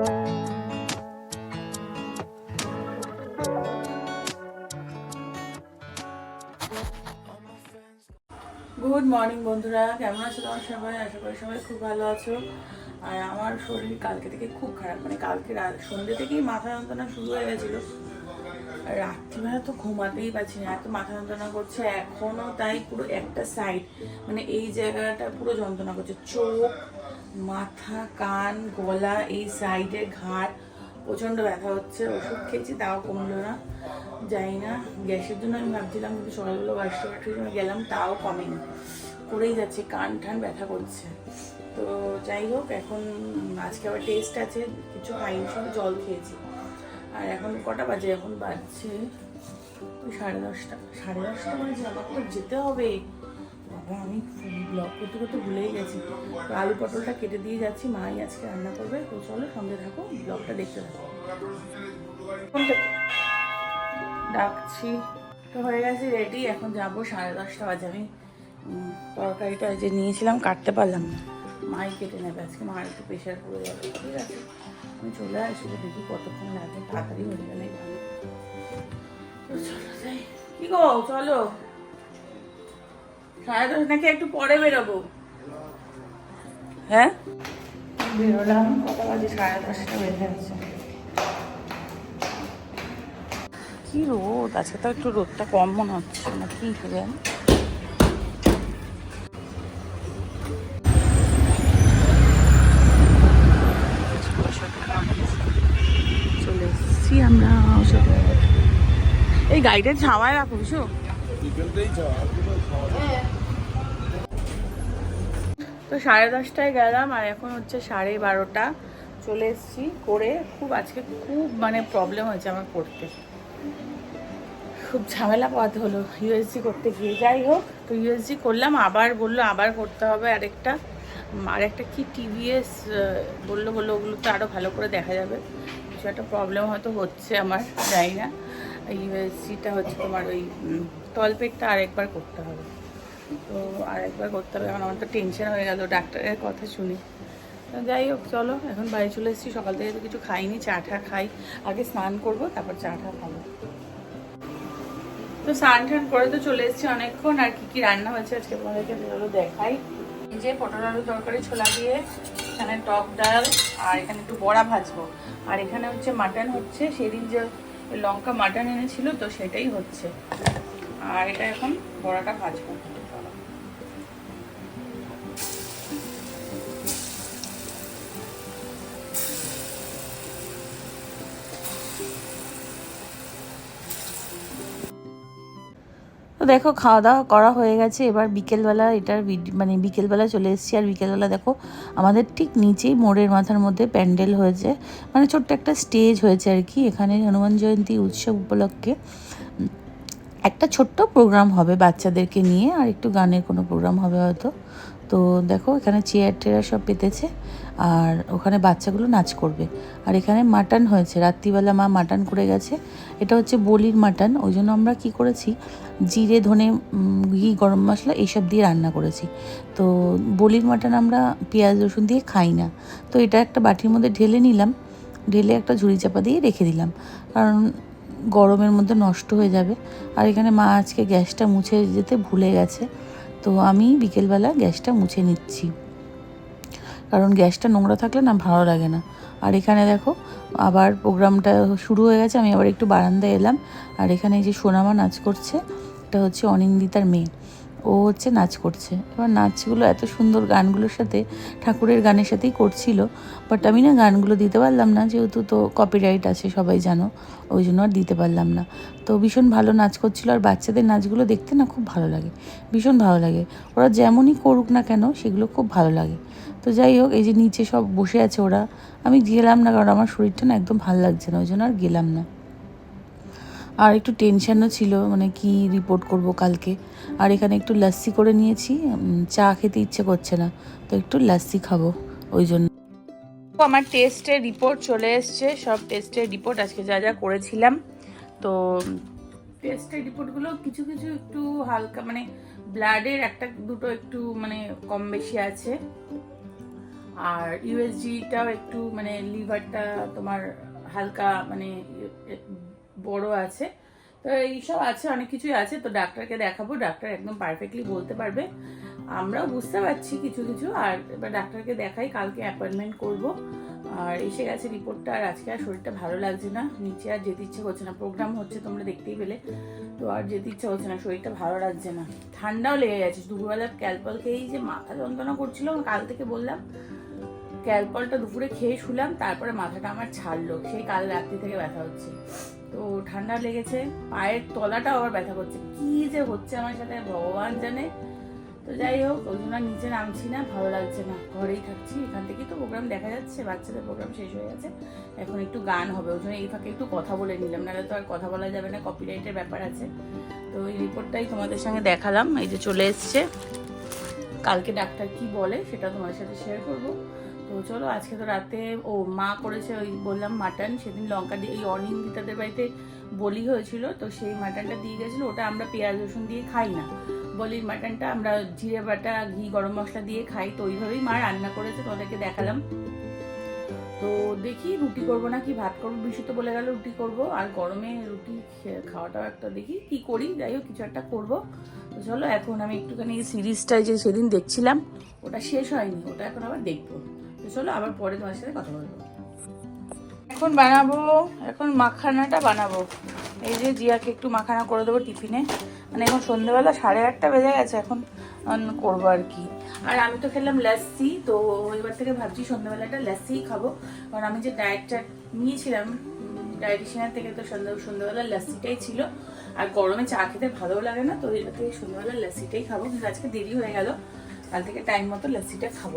Good morning বন্ধুরা। কেমন আছো তোমার সবাই? আশা করি সবাই খুব ভালো আছো। আর আমার শরীর কালকে থেকে খুব খারাপ। মানে কালকে সন্ধ্যে থেকেই মাথা যন্ত্রণা শুরু হয়ে গেছিল। রাত্রিবেলা তো ঘুমাতেই পারছি না। এত মাথা যন্ত্রণা করছে। এখনও তাই পুরো একটা সাইড মানে এই জায়গাটা পুরো যন্ত্রণা করছে। চোখ মাথা, কান, গলা, এই সাইডের ঘাড়, প্রচণ্ড ব্যথা হচ্ছে, ওষুধ খেয়েছি, তাও কমলো না যাই না গ্যাসের জন্য আমি ভাবছিলাম কিন্তু সকালবেলা বাসটার জন্য গেলাম, তাও কমেনি, করেই যাচ্ছে, কান ঠান ব্যথা করছে, তো যাই হোক, এখন আজকে আবার টেস্ট আছে, কিছু খাইনি সব জল খেয়েছি, আর এখন কটা বাজে, এখন বাজছে, সাড়ে দশটা সাড়ে দশটা বাজে আমার তো যেতে হবে বাবা, আমি ব্লগ করতে করতে ভুলেই গেছি। তো আলু পটলটা কেটে দিয়ে যাচ্ছি, মাই আজকে রান্না করবে। তো চলো সঙ্গে থাকো ব্লগটা দেখতে থাকো। ডাকছি। তো হয়ে গেছে রেডি এখন যাব সাড়ে দশটা বাজে। আমি তরকারিটা যে নিয়েছিলাম, কাটতে পারলাম না। মাই কেটে নেবে আজকে মার একটু প্রেশার পড়ে যাবে। ঠিক আছে। আমি চলে আসি দেখি কতক্ষণ লাগে তাড়াতাড়ি হয়ে গেলে চলো যাই। কি গো, চলো। সাড়ে দশ নাকি একটু পরে বেরোবো? হ্যাঁ? বেরোলাম কটা বাজে? সাড়ে দশটা বেজে গেছে। কি রোদ? আজকে তো একটু রোদটা কম মনে হচ্ছে না কি হবে চলে এসেছি আমরা এই গাড়িটা ছাওয়ায় রাখো বুঝো তো সাড়ে দশটায় গেলাম, আর এখন হচ্ছে সাড়ে বারোটা। চলে এসেছি করে খুব আজকে খুব মানে প্রবলেম হয়েছে আমার করতে খুব ঝামেলা পাওয়াতে হলো ইউএসজি করতে গিয়ে। যাই হোক, তো ইউএসজি করলাম, আবার বলল আবার করতে হবে আরেকটা। আর একটা কি টিভিএস বলল বলল, ওগুলো তো আরও ভালো করে দেখা যাবে। কিছু একটা প্রবলেম হয়তো হচ্ছে আমার, জানি না। ইউএসজিটা হচ্ছে তোমার ওই তলপেটটা আরেকবার করতে হবে। তো আরেকবার করতে হবে এখন আমার তো টেনশন হয়ে গেল, ডাক্তারের কথা শুনে। যাই হোক, চলো, এখন বাড়ি চলে এসেছি, সকাল থেকে তো কিছু খাইনি, চা টা খাই। আগে স্নান করব, তারপর চা টা খাব। তো স্নান টান করে তো চলে এসেছি অনেকক্ষণ, আর কি কি রান্না হয়েছে আজকে তোমাদেরকে চলো দেখাই। যে পটল আলু তরকারি, ছোলা দিয়ে, এখানে টক ডাল, আর এখানে একটু বড়া ভাজবো। আর এখানে হচ্ছে মাটন হচ্ছে, সেদিন যে লঙ্কা মাটন এনেছিল, তো সেটাই হচ্ছে। আর এটা এখন বড়াটা ভাজবো। তো দেখো খাওয়া দাওয়া করা হয়ে গেছে। এবার বিকেলবেলা এটার মানে বিকেলবেলা চলে এসেছি। আর বিকেলবেলা দেখো, আমাদের ঠিক নিচেই মোড়ের মাথার মধ্যে প্যান্ডেল হয়েছে। মানে ছোট্ট একটা স্টেজ হয়েছে আর কি। এখানে হনুমান জয়ন্তী উৎসব উপলক্ষে। একটা ছোট্ট প্রোগ্রাম হবে বাচ্চাদেরকে নিয়ে, আর একটু গানের কোনো প্রোগ্রাম হবে হয়তো। তো দেখো, এখানে চেয়ার টেয়ার সব পেতেছে, আর ওখানে বাচ্চাগুলো নাচ করবে। আর এখানে মাটন হয়েছে, রাত্রিবেলা মা মাটন করে গেছে। এটা হচ্ছে বলির মাটন, ওই জন্য আমরা কি করেছি, জিরে, ধনে ঘি, গরম মশলা এইসব দিয়ে রান্না করেছি। তো বলির মাটন আমরা পেঁয়াজ, রসুন দিয়ে খাই না। তো এটা একটা বাটির মধ্যে ঢেলে নিলাম, ঢেলে একটা ঝুড়ি চাপা দিয়ে রেখে দিলাম। কারণ গরমের মধ্যে নষ্ট হয়ে যাবে। আর এখানে মা আজকে গ্যাসটা মুছে যেতে ভুলে গেছে। তো আমি বিকেলবেলা গ্যাসটা মুছে নিচ্ছি। কারণ গ্যাসটা নোংরা থাকলে না ভালো লাগে না। আর এখানে দেখো, আবার প্রোগ্রামটা শুরু হয়ে গেছে, আমি আবার একটু বারান্দায় এলাম। আর এখানে যে সোনামা নাচ করছে, এটা হচ্ছে অনিন্দিতার মেয়ে। ও হচ্ছে নাচ করছে। এবার নাচগুলো, এত সুন্দর গানগুলোর সাথে ঠাকুরের গানের সাথেই করছিল। বাট আমি না গানগুলো দিতে পারলাম না, যেহেতু তো কপিরাইট আছে, সবাই জানো, ওই জন্য আর দিতে পারলাম না। তো ভীষণ ভালো নাচ করছিল, আর বাচ্চাদের নাচগুলো দেখতে না খুব ভালো লাগে, ভীষণ ভালো লাগে। ওরা যেমনই করুক না কেন, সেগুলো খুব ভালো লাগে। তো যাই হোক, এই যে নিচে সব বসে আছে ওরা, আমি গেলাম না, কারণ আমার শরীরটা না একদম ভালো লাগছে না, ওই জন্য আর গেলাম না। আর একটু টেনশনও ছিল মানে কি রিপোর্ট করব কালকে। আর এখানে একটু লাস্সি করে নিয়েছি চা খেতে ইচ্ছে করছে না, তো একটু লাস্সি খাব, ওই জন্য। আমার টেস্টের রিপোর্ট চলে এসছে, সব টেস্টের রিপোর্ট আজকে যা যা করেছিলাম। তো টেস্টের রিপোর্টগুলো কিছু কিছু একটু হালকা মানে ব্লাডের একটা দুটো একটু মানে কম বেশি আছে। আর ইউএসজিটাও একটু মানে লিভারটা তোমার হালকা মানে বড় আছে। তো এইসব আছে, অনেক কিছুই আছে। তো ডাক্তারকে দেখাবো। ডাক্তার একদম পারফেক্টলি বলতে পারবে। আমরাও বুঝতে পারছি কিছু কিছু। আর এবার ডাক্তারকে দেখাই, কালকে অ্যাপয়েন্টমেন্ট করব। আর এসে গেছে রিপোর্টটা আর আজকে আর শরীরটা ভালো লাগছে না। নিচে আর যেতে ইচ্ছে করছে না। প্রোগ্রাম হচ্ছে তোমরা দেখতেই পেলে। তো আর যেতে ইচ্ছে হচ্ছে না। শরীরটা ভালো লাগছে না। ঠান্ডাও লেগে গেছে। দুপুরবেলা ক্যালপল খেয়েই যে মাথা যন্ত্রণা করছিল, কাল থেকে বললাম। ক্যালপলটা দুপুরে খেয়ে শুলাম। তারপরে মাথাটা আমার ছাড়লো। সেই কাল রাত্রি থেকে ব্যথা হচ্ছে। তো ঠান্ডা লেগেছে, পায়ের তলাটাও আবার ব্যথা করছে। কি যে হচ্ছে আমার সাথে, ভগবান জানে। তো যাই হোক, ওই জন্য নিচে নামছি না, ভালো লাগছে না। ঘরেই থাকছি, এখান থেকেই তো প্রোগ্রাম দেখা যাচ্ছে, বাচ্চাদের প্রোগ্রাম শেষ হয়ে গেছে। এখন একটু গান হবে, ওই জন্য এই ফাঁকে একটু কথা বলে নিলাম, নাহলে তো আর কথা বলা যাবে না কপিরাইটের ব্যাপার আছে। তো এই রিপোর্টটাই তোমাদের সঙ্গে দেখালাম, এই যে চলে এসছে। কালকে ডাক্তার কি বলে, সেটা তোমাদের সাথে শেয়ার করব। তো চলো, আজকে তো রাতে ও মা করেছে ওই বললাম মাটন, সেদিন লঙ্কা দিয়ে এই অনিন্দিতাদের বাড়িতে বলি হয়েছিল, তো সেই মাটনটা দিয়ে গেছিল, ওটা আমরা পেঁয়াজ, রসুন দিয়ে খাই না। বলির মাটনটা আমরা জিরে বাটা, ঘি, গরম মশলা দিয়ে খাই, তো ওইভাবেই মা রান্না করেছে তোমাদেরকে দেখালাম। তো দেখি রুটি করব না কি ভাত করব বিশু তো বলে গেল রুটি করব, আর গরমে রুটি খাওয়াটাও একটা দেখি, কি করি, যাই হোক, কিছু একটা করব। তো চলো, এখন আমি একটুখানি সিরিজটা যে সেদিন দেখছিলাম, ওটা শেষ হয়নি, ওটা এখন আবার দেখব। চলো আবার পরে তোমার সাথে কথা বলব। এখন বানাবো এখন মাখানাটা বানাবো। এই যে জিয়াকে একটু মাখানা করে দেবো টিফিনে। মানে এখন সন্ধ্যেবেলা সাড়ে আটটা বেজে গেছে এখন করব আর কি। আর আমি তো খেলাম লাস্সি তো এবার থেকে ভাবছি সন্ধ্যাবেলাটা লাস্সিই খাব। কারণ আমি যে ডায়েটটা নিয়েছিলাম ডায়েটিশিয়ানের থেকে তো সন্ধ্যা সন্ধ্যাবেলা লাস্সিটাই ছিল। আর গরমে চা খেতে ভালোও লাগে না তো এবার থেকে সন্ধ্যাবেলা লাস্সিটাই খাব। কিন্তু আজকে দেরি হয়ে গেল। কাল থেকে টাইম মতো লস্যিটা খাব।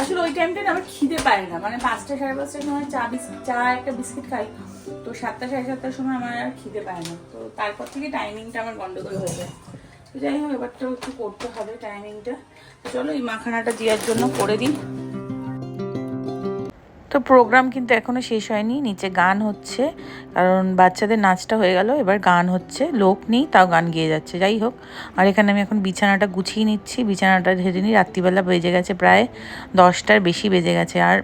আসলে ওই টাইমটা না আমার খিদে পায় না। মানে পাঁচটা সাড়ে পাঁচটার সময় চা বিস্কিট চা একটা বিস্কিট খাই, তো সাতটা সাড়ে সাতটার সময় আমার আর খিদে পায় না। তো তারপর থেকে টাইমিংটা আমার গন্ডগোল হয়ে যায়। তো যাই হোক এবারটা একটু করতে হবে টাইমিংটা চলো এই মাখানাটা দেওয়ার জন্য করে দিই। তো প্রোগ্রাম কিন্তু এখনও শেষ হয়নি, নিচে গান হচ্ছে, কারণ বাচ্চাদের নাচটা হয়ে গেল, এবার গান হচ্ছে, লোক নেই, তাও গান গেয়ে যাচ্ছে, যাই হোক। আর এখানে আমি এখন বিছানাটা গুছিয়ে নিচ্ছি, বিছানাটা ঝেড়ে নিই, রাত্রিবেলা বেজে গেছে প্রায় দশটার বেশি বেজে গেছে, আর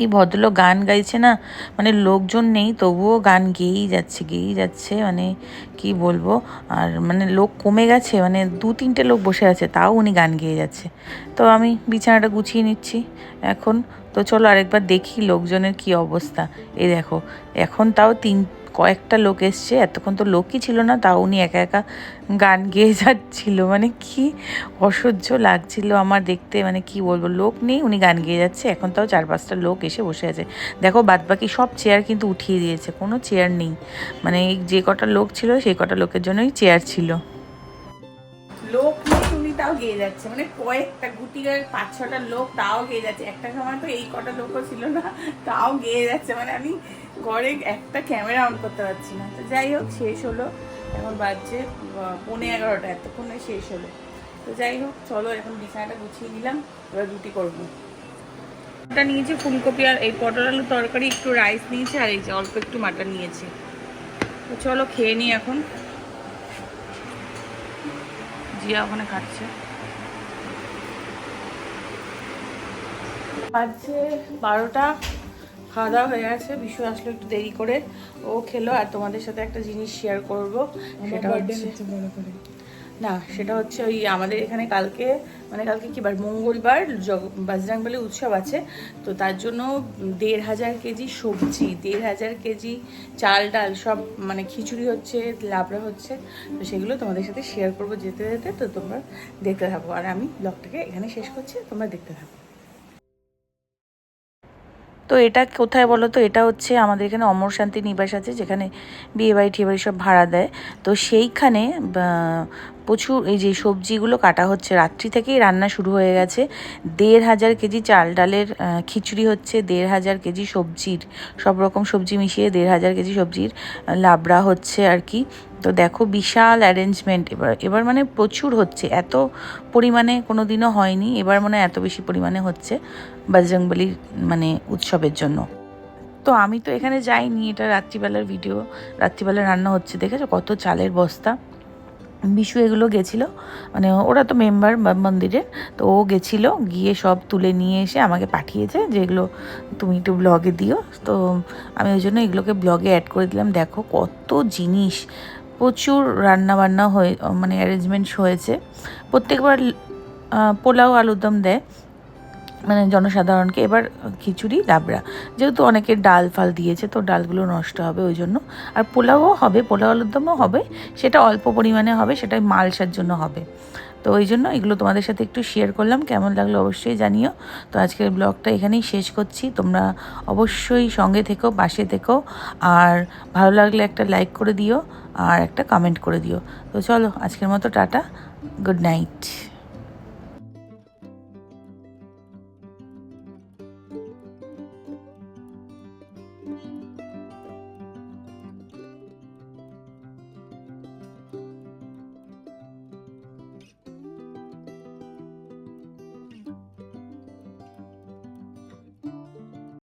এই ভদ্রলোক গান গাইছে না মানে লোকজন নেই, তবুও গান গেয়েই যাচ্ছে গেয়েই যাচ্ছে মানে কি বলব, আর মানে লোক কমে গেছে মানে দু তিনটে লোক বসে আছে, তাও উনি গান গেয়ে যাচ্ছে। তো আমি বিছানাটা গুছিয়ে নিচ্ছি, এখন তো চলো আরেকবার দেখি লোকজনের কি অবস্থা। এই দেখো, এখন তাও তিন, কয়েকটা লোক এসছে, এতক্ষণ তো লোকই ছিল না, তাও উনি একা একা গান গেয়ে যাচ্ছিল। মানে কি অসহ্য লাগছিল আমার দেখতে মানে কি বলব, লোক নেই, উনি গান গেয়ে যাচ্ছে, এখন তাও চার পাঁচটা লোক এসে বসে আছে। দেখো, বাদবাকি সব চেয়ার কিন্তু উঠিয়ে দিয়েছে, কোনো চেয়ার নেই। মানে যে কটা লোক ছিল, সেই কটা লোকের জন্যই চেয়ার ছিল। তাও গেয়ে যাচ্ছে। মানে কয়েকটা গুটিগার পাঁচ ছটা লোক তাও গেয়ে যাচ্ছে। একটা সময় তো এই কটা লোকও ছিল না, তাও গেয়ে যাচ্ছে। মানে আমি ঘরে একটা ক্যামেরা অন করতে পারছি না। তো যাই হোক, শেষ হলো। এখন বাজছে পৌনে এগারোটা, এতক্ষণে শেষ হলো। তো যাই হোক, চলো এখন বিছানাটা গুছিয়ে নিলাম, এবার রুটি করব। ওটা নিয়েছি ফুলকপি আর এই পটল আলু তরকারি, একটু রাইস নিয়েছি আর এই যে অল্প একটু মাটন নিয়েছি। তো চলো খেয়ে নিই এখন। জিয়া ওখানে খাচ্ছে। বাজছে বারোটা খাওয়া দাওয়া হয়ে গেছে। বিশু আসলো একটু দেরি করে। ও খেলো আর তোমাদের সাথে একটা জিনিস শেয়ার করব। সেটা হচ্ছে না, সেটা হচ্ছে ওই আমাদের এখানে কালকে মানে কালকে কি বার? মঙ্গলবার বজরংবলী উৎসব আছে, তো তার জন্য দেড় হাজার কেজি সবজি, দেড় হাজার কেজি চাল ডাল সব মানে খিচুড়ি হচ্ছে, লাবড়া হচ্ছে, তো সেগুলো তোমাদের সাথে শেয়ার করব যেতে যেতে, তো তোমরা দেখতে থাকো। আর আমি ব্লগটাকে এখানে শেষ করছি, তোমরা দেখতে থাকো। তো এটা কোথায় বলো তো? এটা হচ্ছে আমাদের এখানে অমর শান্তি নিবাস আছে, যেখানে বিয়ে বাড়ি টিয়ে বাড়ি সব ভাড়া দেয়। তো সেইখানে প্রচুর এই যে সবজিগুলো কাটা হচ্ছে। রাত্রি থেকেই রান্না শুরু হয়ে গেছে। দেড় হাজার কেজি চাল ডালের খিচুড়ি হচ্ছে, দেড় হাজার কেজি সবজির, সব রকম সবজি মিশিয়ে দেড় হাজার কেজি সবজির লাবড়া হচ্ছে আর কি। তো দেখো বিশাল অ্যারেঞ্জমেন্ট এবার এবার মানে প্রচুর হচ্ছে। এত পরিমাণে কোনো দিনও হয়নি, এবার মনে এত বেশি পরিমাণে হচ্ছে বজরংবলির মানে উৎসবের জন্য। তো আমি তো এখানে যাইনি, এটা রাত্রিবেলার ভিডিও রাত্রিবেলা রান্না হচ্ছে, দেখেছ কত চালের বস্তা? বিশু এগুলো গেছিল মানে ওরা তো মেম্বার মন্দিরের, তো ও গেছিল, গিয়ে সব তুলে নিয়ে এসে আমাকে পাঠিয়েছে যেগুলো তুমি একটু ব্লগে দিও। তো আমি ওই জন্য এগুলোকে ব্লগে অ্যাড করে দিলাম। দেখো কত জিনিস প্রচুর রান্নাবান্না হয়ে মানে অ্যারেঞ্জমেন্টস হয়েছে। প্রত্যেকবার পোলাও আলুর দম দেয় মানে জনসাধারণকে। এবার খিচুড়ি, লাবড়া। যেহেতু অনেকে ডাল ফাল দিয়েছে, তো ডালগুলো নষ্ট হবে ওই জন্য। আর পোলাওও হবে, পোলাও আলুর দমও হবে। সেটা অল্প পরিমাণে হবে, সেটা মালসার জন্য হবে। তো ওই জন্য এগুলো তোমাদের সাথে একটু শেয়ার করলাম। কেমন লাগল অবশ্যই জানিও। তো আজকের ব্লগটা এখানেই শেষ করছি। তোমরা অবশ্যই সঙ্গে থেকো, পাশে থেকো। আর ভালো লাগলে একটা লাইক করে দিও। আর একটা কমেন্ট করে দিও। তো চলো আজকের মতো টাটা গুড নাইট